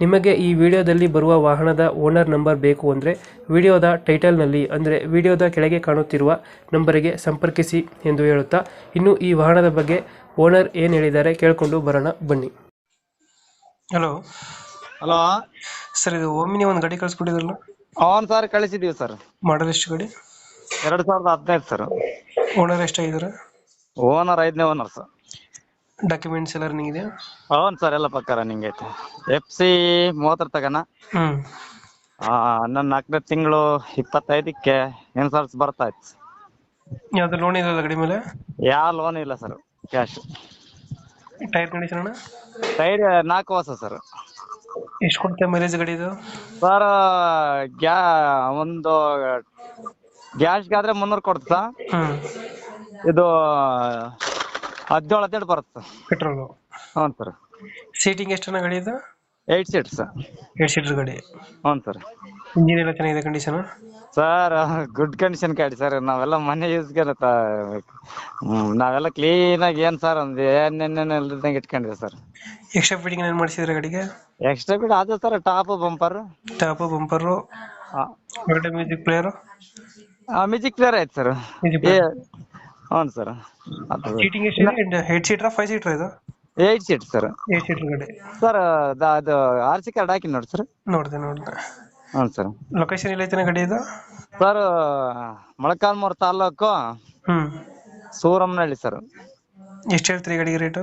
ನಿಮಗೆ ಈ ವಿಡಿಯೋದಲ್ಲಿ ಬರುವ ವಾಹನದ ಓನರ್ ನಂಬರ್ ಬೇಕು ಅಂದರೆ ವಿಡಿಯೋದ ಟೈಟಲ್ನಲ್ಲಿ ಅಂದರೆ ವಿಡಿಯೋದ ಕೆಳಗೆ ಕಾಣುತ್ತಿರುವ ನಂಬರಿಗೆ ಸಂಪರ್ಕಿಸಿ ಎಂದು ಹೇಳುತ್ತಾ ಇನ್ನು ಈ ವಾಹನದ ಬಗ್ಗೆ ಓನರ್ ಏನು ಹೇಳಿದ್ದಾರೆ ಕೇಳಿಕೊಂಡು ಬರೋಣ ಬನ್ನಿ. ಹಲೋ ಹಲೋ ಸರ್ ಇದು ಒಮ್ಮಿನಿ ಒಂದು ಗಾಡಿ ಕಳಿಸ್ಕೊಟ್ಟಿದ್ರಲ್ಲ? ಅವನ್ ಸರ್ ಕಳಿಸಿದೀವಿ ಸರ್ ಮಾಡಲ್ ಎಷ್ಟು ಗಾಡಿ? ಎರಡ್ ಸಾವಿರದ ಹದಿನೈದು ಸರ್ ಓನರ್ ಎಷ್ಟಾಗಿದ್ದಾರೆ? ಓನರ್ ಐದನೇ ಓನರ್ ಸರ್ ಡಾಕ್ಯುಮೆಂಟ್ಸ್ ಎಲ್ಲ ರನ್ನಿಂಗ್ ಇದೆಯಾ? ಅವನ್ ಸರ್ ಎಲ್ಲ ಪಕ್ಕ ರನ್ನಿಂಗ್ ಐತೆ. ಎಫ್ ಸಿ ಮೂವತ್ತರ ತಗನ ಹ್ಞೂ ನನ್ನ ನಾಲ್ಕನೇ ತಿಂಗಳು ಇಪ್ಪತ್ತೈದಕ್ಕೆ ಇನ್ಸೂರೆನ್ಸ್ ಬರ್ತಾ ಇತ್ತು. ಯಾವ್ದು ಲೋನ್ ಇಲ್ಲ ಗಾಡಿ ಮೇಲೆ? ಯಾವ ಲೋನ್ ಇಲ್ಲ ಸರ್ ಕ್ಯಾಶ್ ಟೈರ್ ಕಂಡೀಷನ್ ಅಣ್ಣ? ಟೈರ್ ನಾಲ್ಕು ಹೊಸ ಸರ್. ಎಷ್ಟು ಕೊಡ್ತೇವೆ ಮೈಲೇಜ್ ಗಾಡಿ ಇದು? ಸರ್ ಗ್ಯಾ ಒಂದು ಗ್ಯಾಶ್ಗಾದ್ರೆ ಮುನ್ನೂರು ಕೊಡ್ತಾ. ಇದು ಹದಿನೇಳು ಹದಿನೆಂಟು ಬರುತ್ತೆ. ಪೆಟ್ರೋಲು. ಹ್ಞೂ ಸರ್. ಸೀಟಿಂಗ್ ಎಷ್ಟು ಗಾಡಿ ಇದು? ಏಯ್ಟ್ ಸೀಟ್ಸ್ ಏಟ್ ಸೀಟರ್ ಗಾಡಿ. ಹ್ಞೂ ಸರ್. ಇಂಜಿನ್ ಎಲ್ಲ ಚೆನ್ನಾಗಿದೆ ಕಂಡೀಷನ್ ಸರ್ ಗುಡ್ ಕಂಡೀಷನ್ ಗಾಡಿ ಸರ್. ನಾವೆಲ್ಲ ಮನೆ ಯೂಸ್ಗೆ ನಾವೆಲ್ಲ ಕ್ಲೀನಾಗಿ ಏನು ಸರ್ ಒಂದು ಏನೇನೇನು ಇಲ್ದಂಗೆ ಇಟ್ಕೊಂಡಿವಿ ಸರ್. ಎಕ್ಸ್ಟ್ರಾ ಫಿಟ್ಟಿಂಗ್ ಏನು ಮಾಡಿಸಿದ್ರೆ ಗಾಡಿಗೆ? ಎಕ್ಸ್ಟ್ರಾ ಬಿಡ್ ಅದೇ sir top bumper top bumper music player music player ಆಯ್ತು ಸರ್. Music player. ಹ್ಞೂ ಸರ್ ಸೀಟಿಂಗ್ ಎಷ್ಟು ಏಟ್ ಸೀಟ್ರಾ ಫೈವ್ ಸೀಟ್ರ್ ಇದು? Eight seat sir eight seater ಗಾಡಿ. ಸರ್ ಅದು ಆರ್ ಸಿ ಕಾರ್ಡ್ ಹಾಕಿ ನೋಡಿ ಸರ್ ನೋಡಿದೆ ನೋಡಿದೆ. ಹ್ಞೂ ಸರ್ ಲೊಕೇಶನ್ ಎಲ್ಲೈತೆ ಗಾಡಿ ಇದು? ಸರ್ ಮೊಳಕಾಲ್ಮೂರು ತಾಲ್ಲೂಕು ಹ್ಞೂ ಸೂರಮ್ನಹಳ್ಳಿ ಸರ್ ಎಷ್ಟು ಹೇಳ್ತೀರಿ ಗಾಡಿಗೆ ರೇಟು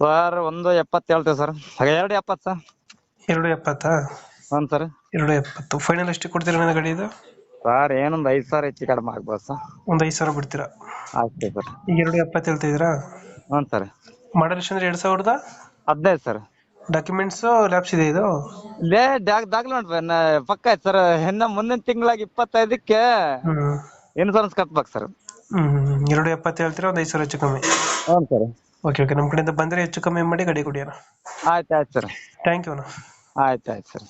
ಸರ್ ಒಂದು ಎಪ್ಪತ್ತು ಹೇಳ್ತೇವೆ ಸರ್ ಎರಡು ಎಪ್ಪತ್ತು ಸರ್ ಎರಡು ಎಪ್ಪತ್ತಾ? ಹ್ಞೂ ಸರ್ ಎರಡು ಎಪ್ಪತ್ತು. ಫೈನಲ್ ಎಷ್ಟು ಕೊಡ್ತೀರಾ ನನ್ನ ಗಾಡಿ ಇದು? ಸರ್ ಏನೊಂದು ಐದ್ ಸಾವಿರ ಹೆಚ್ಚು ಕಡಿಮೆ ಆಗ್ಬೋದು ಸರ್ ಒಂದು ಐದು ಸಾವಿರ ಬಿಡ್ತೀರಾ? ಅಷ್ಟೇ ಸರ್. ಈಗ ಎರಡು ಎಪ್ಪತ್ತು ಹೇಳ್ತಿದ್ದೀರಾ ಹ್ಞೂ ಸರ್. ಮಾಡಲ್ ಎಷ್ಟು ಅಂದ್ರೆ ಎರಡು ಸಾವಿರದ ಹದಿನೈದು ಸರ್. ಡಾಕ್ಯುಮೆಂಟ್ಸ್ ಲ್ಯಾಬ್ಸ್ ಇದೆ ಇದು? ಲೇ ದಾಗ್ ನ- ಪಕ್ಕ ಆಯ್ತು ಸರ್. ಇನ್ನ ಮುಂದಿನ ತಿಂಗಳಾಗ ಇಪ್ಪತ್ತೈದಕ್ಕೆ ಹ್ಞೂ ಇನ್ಸೂರೆನ್ಸ್ ಕಟ್ಬೇಕು ಸರ್. ಹ್ಞೂ ಎರಡು ಎಪ್ಪತ್ತು ಹೇಳ್ತೀರಾ ಒಂದು ಐದು ಸಾವಿರ ಹೆಚ್ಚು ಕಮ್ಮಿ? ಹ್ಞೂ ಸರ್. Okay okay. ನಮ್ಮ ಕಡೆಯಿಂದ ಬಂದರೆ ಹೆಚ್ಚು ಕಮ್ಮಿ ಮಾಡಿ ಗಡಿ ಕೊಡಿ ಅಣ್ಣ. ಆಯ್ತು ಆಯ್ತು ಸರ್. ಥ್ಯಾಂಕ್ ಯು ಅಣ್ಣ. ಆಯ್ತು ಆಯ್ತು ಸರ್.